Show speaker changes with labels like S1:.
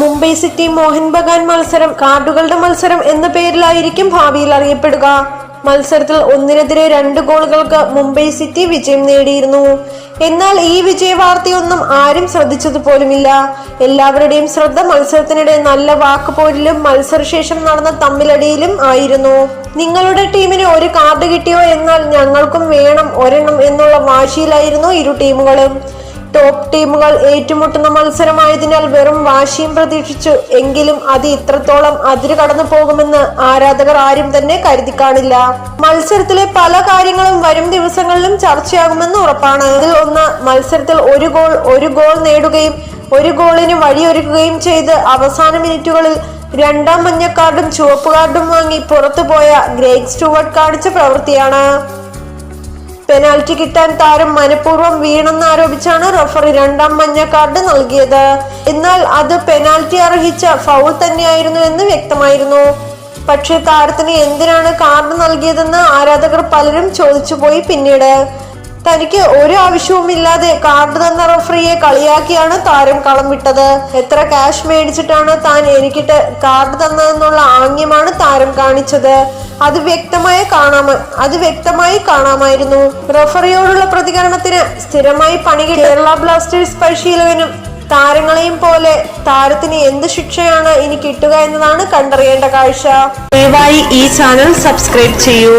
S1: Mumbai city Mohan Bagan മത്സരം കാർഡുകളുടെ മത്സരം എന്ന പേരിലായിരിക്കും ഭാവിയിൽ അറിയപ്പെടുക. മത്സരത്തിൽ ഒന്നിനെതിരെ രണ്ട് ഗോളുകൾക്ക് മുംബൈ സിറ്റി വിജയം നേടിയിരുന്നു. എന്നാൽ ഈ വിജയവാർത്തയൊന്നും ആരും ശ്രദ്ധിച്ചത് പോലുമില്ല എല്ലാവരുടെയും ശ്രദ്ധ മത്സരത്തിനിടെ നല്ല വാക്കുപോരിലും മത്സരശേഷം നടന്ന തമ്മിലടിയിലും ആയിരുന്നു. നിങ്ങളുടെ ടീമിന് ഒരു കാർഡ് കിട്ടിയോ? എന്നാൽ ഞങ്ങൾക്കും വേണം ഒരെണ്ണം എന്നുള്ള വാശിയിലായിരുന്നു ഇരു ടീമുകളും. ടോപ്പ് ടീമുകൾ ഏറ്റുമുട്ടുന്ന മത്സരമായതിനാൽ വെറും വാശിയും പ്രതീക്ഷിച്ചു. എങ്കിലും അത് ഇത്രത്തോളം അതിര് കടന്നു പോകുമെന്ന് ആരാധകർ ആരും തന്നെ കരുതി കാണില്ല മത്സരത്തിലെ പല കാര്യങ്ങളും വരും ദിവസങ്ങളിലും ചർച്ചയാകുമെന്ന് ഉറപ്പാണ്. അതിൽ ഒന്ന് മത്സരത്തിൽ ഒരു ഗോൾ ഒരു ഗോൾ നേടുകയും ഒരു ഗോളിന് വഴിയൊരുക്കുകയും ചെയ്ത് അവസാന മിനിറ്റുകളിൽ രണ്ടാം മഞ്ഞ കാർഡും ചുവപ്പ് കാർഡും വാങ്ങി പുറത്തുപോയ ഗ്രേഗ് സ്റ്റുവർട്ട് കാണിച്ച പ്രവൃത്തിയാണ്. പെനാൽറ്റി കിട്ടാൻ താരം മനഃപൂർവം വീണെന്ന് ആരോപിച്ചാണ് റഫറി രണ്ടാം മഞ്ഞ കാർഡ് നൽകിയത്. എന്നാൽ അത് പെനാൽറ്റി അർഹിച്ച ഫൗൾ തന്നെയായിരുന്നു എന്ന് വ്യക്തമായിരുന്നു. പക്ഷേ താരത്തിന് എന്തിനാണ് കാർഡ് നൽകിയതെന്ന് ആരാധകർ പലരും ചോദിച്ചുപോയി പിന്നീട്. തനിക്ക് ഒരു ആവശ്യവുമില്ലാതെ കാർഡ് തന്ന റഫറിയെ കളിയാക്കിയാണ് താരം കളം വിട്ടത്. എത്ര ക്യാഷ് മേടിച്ചിട്ടാണ് താൻ എനിക്കിട്ട് കാർഡ് തന്നതെന്നുള്ള ആംഗ്യമാണ് താരം കാണിച്ചത്. അത് വ്യക്തമായി കാണാമ അത് വ്യക്തമായി കാണാമായിരുന്നു. റഫറിയോടുള്ള പ്രതികരണത്തിന് സ്ഥിരമായി പണി കേരള ബ്ലാസ്റ്റേഴ്സ് പരിശീലകനും താരങ്ങളെയും പോലെ താരത്തിന് എന്ത് ശിക്ഷയാണ് ഇനി കിട്ടുക എന്നതാണ് കണ്ടറിയേണ്ട കാഴ്ച. ദയവായി ഈ ചാനൽ സബ്സ്ക്രൈബ് ചെയ്യൂ.